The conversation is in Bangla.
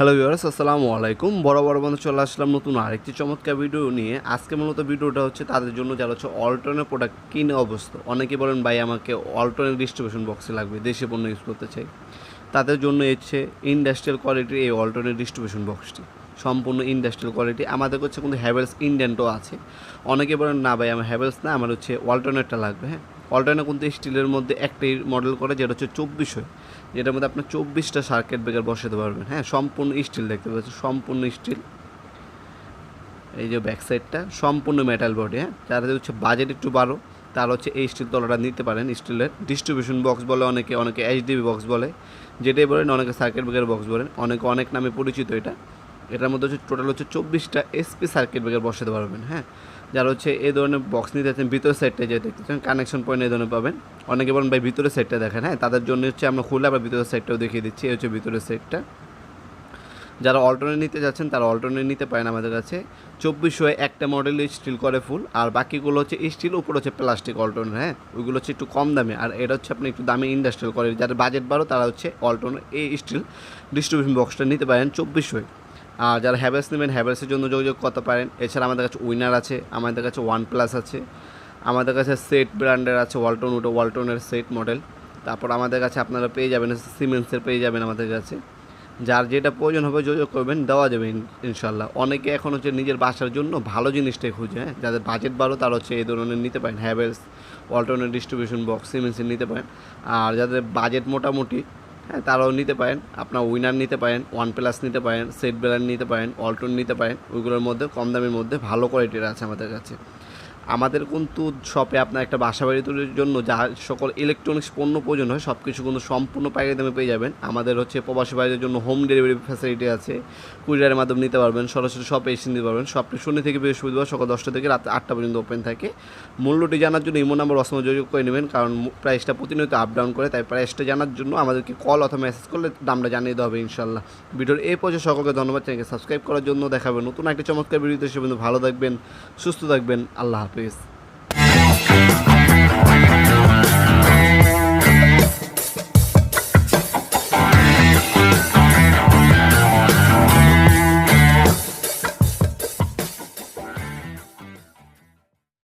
হ্যালো ভিউয়ার্স আসসালামু আলাইকুম। বড় বন্ধু চলে আসলাম নতুন আরেকটি চমৎকার ভিডিও নিয়ে। আজকে মূলত ভিডিওটা হচ্ছে তাদের জন্য, যারা হচ্ছে অল্টনের প্রোডাক্ট কিনে অবস্থা অনেকে বলেন, ভাই, আমাকে অল্টনের ডিস্ট্রিবিউশন বক্সে লাগবে, দেশে পণ্য ইউজ করতে চাই। তাদের জন্য হচ্ছে ইন্ডাস্ট্রিয়াল কোয়ালিটির এই অল্টনের ডিস্ট্রিবিউশন বক্সটি সম্পূর্ণ ইন্ডাস্ট্রিয়াল কোয়ালিটি আমাদের হচ্ছে কিন্তু হ্যাভেলস ইন্ডিয়ানটাও আছে। অনেকে বলেন, না ভাই, আমার হ্যাভেলস না, আমার হচ্ছে অল্টারনেটটা লাগবে। হ্যাঁ অল্টারনেট কিন্তু স্টিলের মধ্যে একটাই মডেল করে, যেটা হচ্ছে চব্বিশশো যেটার মধ্যে আপনার চব্বিশটা সার্কিট ব্রেকার বসাতে পারবেন। হ্যাঁ সম্পূর্ণ স্টিল দেখতে পাচ্ছেন, সম্পূর্ণ স্টিল এই যে ব্যাক সাইডটা সম্পূর্ণ মেটাল বডি হ্যাঁ। যাদের হচ্ছে বাজেট একটু বাড়ো, তারা হচ্ছে এই স্টিল তলাটা নিতে পারেন স্টিলের ডিস্ট্রিবিউশন বক্স বলে অনেকে অনেকে এইচডিবি বক্স বলে। যেটাই বলেন, অনেকে সার্কিট ব্রেকার বক্স বলেন। অনেকে অনেক নামে পরিচিত এটা। এটার মধ্যে হচ্ছে টোটাল হচ্ছে চব্বিশটা এসপি সার্কিট ব্রেকার বসাতে পারবেন হ্যাঁ? যারা হচ্ছে এই ধরনের বক্স নিতে চাচ্ছেন, ভিতরের সাইডটা যে দেখতে চান কানেকশন পয়েন্ট এই ধরনের পাবেন। অনেকে বলেন, ভাই, ভিতরের সাইডটা দেখেন। হ্যাঁ তাদের জন্য হচ্ছে আমরা খুলে আবার ভিতরের সাইডটাও দেখিয়ে দিচ্ছি, এই হচ্ছে ভিতরের সাইডটা যারা অল্টারনেট নিতে যাচ্ছেন, তারা অল্টারনেট নিতে পারেন আমাদের কাছে। চব্বিশশো একটা মডেল স্টিল করে ফুল আর বাকিগুলো হচ্ছে স্টিল উপর হচ্ছে প্লাস্টিক অল্টারনেট হ্যাঁ? ওইগুলো হচ্ছে একটু কম দামে, আর এটা হচ্ছে আপনি একটু দামি ইন্ডাস্ট্রিয়াল করে, যাদের বাজেট বাড়ো, তারা হচ্ছে অল্টারনেট এই স্টিল ডিস্ট্রিবিউশন বক্সটা নিতে পারেন চব্বিশশোয় আর যারা হ্যাভেলস নেবেন হ্যাভেলসের জন্য যোগাযোগ করতে পারেন। এছাড়া আমাদের কাছে উইনার আছে, আমাদের কাছে ওয়ান প্লাস আছে, আমাদের কাছে সেট ব্র্যান্ডের আছে ওয়ালটন ওটা ওয়ালটনের সেট মডেল তারপর আমাদের কাছে আপনারা পেয়ে যাবেন সিমেন্সের পেয়ে যাবেন আমাদের কাছে। যার যেটা প্রয়োজন হবে যোগাযোগ করবেন, দেওয়া যাবে ইনশাল্লাহ অনেকে এখন হচ্ছে নিজের বাসার জন্য ভালো জিনিসটাই খুঁজে হ্যাঁ? যাদের বাজেট বাড়ো তারা হচ্ছে এই ধরনের নিতে পারেন। হ্যাভেলস ওয়ালটনের ডিস্ট্রিবিউশন বক্স সিমেন্সের নিতে পারেন। আর যাদের বাজেট মোটামুটি হ্যাঁ তারাও নিতে পারেন। আপনার উইনার নিতে পারেন ওয়ান প্লাস নিতে পারেন সেট বেলার নিতে পারেন অল্টন নিতে পারেন। ওইগুলোর মধ্যে, কম দামের মধ্যে ভালো কোয়ালিটির আছে আমাদের কাছে। আমাদের কিন্তু শপে আপনার একটা বাসা বাড়ি তৈরির জন্য যা সকল ইলেকট্রনিক্স পণ্য প্রয়োজন হয় সব কিছু কিন্তু সম্পূর্ণ পাইকারি দামে পেয়ে যাবেন। আমাদের হচ্ছে প্রবাসী বাইরের জন্য হোম ডেলিভারি ফ্যাসিলিটি আছে। কুরিয়ারের মাধ্যমে নিতে পারবেন, সরাসরি শপে এসে নিতে পারবেন। সবটি শনি থেকে বৃহস্পতিবার সকাল দশটা থেকে রাত আটটা পর্যন্ত ওপেন থাকে। মূল্যটি জানার জন্য ইমো নাম্বার অসময় যোগাযোগ করে নেবেন, কারণ প্রাইসটা প্রতিনিয়ত আপ ডাউন করে, তাই প্রাইসটা জানার জন্য আমাদেরকে কল অথবা মেসেজ করলে দামটা জানিয়ে দেওয়া হবে ইনশাল্লাহ ভিডিওর এই পর্যায়ে সকলকে ধন্যবাদ চ্যানেলকে সাবস্ক্রাইব করার জন্য দেখাবেন নতুন একটি চমৎকার ভিডিওতে সে ভালো থাকবেন, সুস্থ থাকবেন, আল্লাহ হাফিজ। please.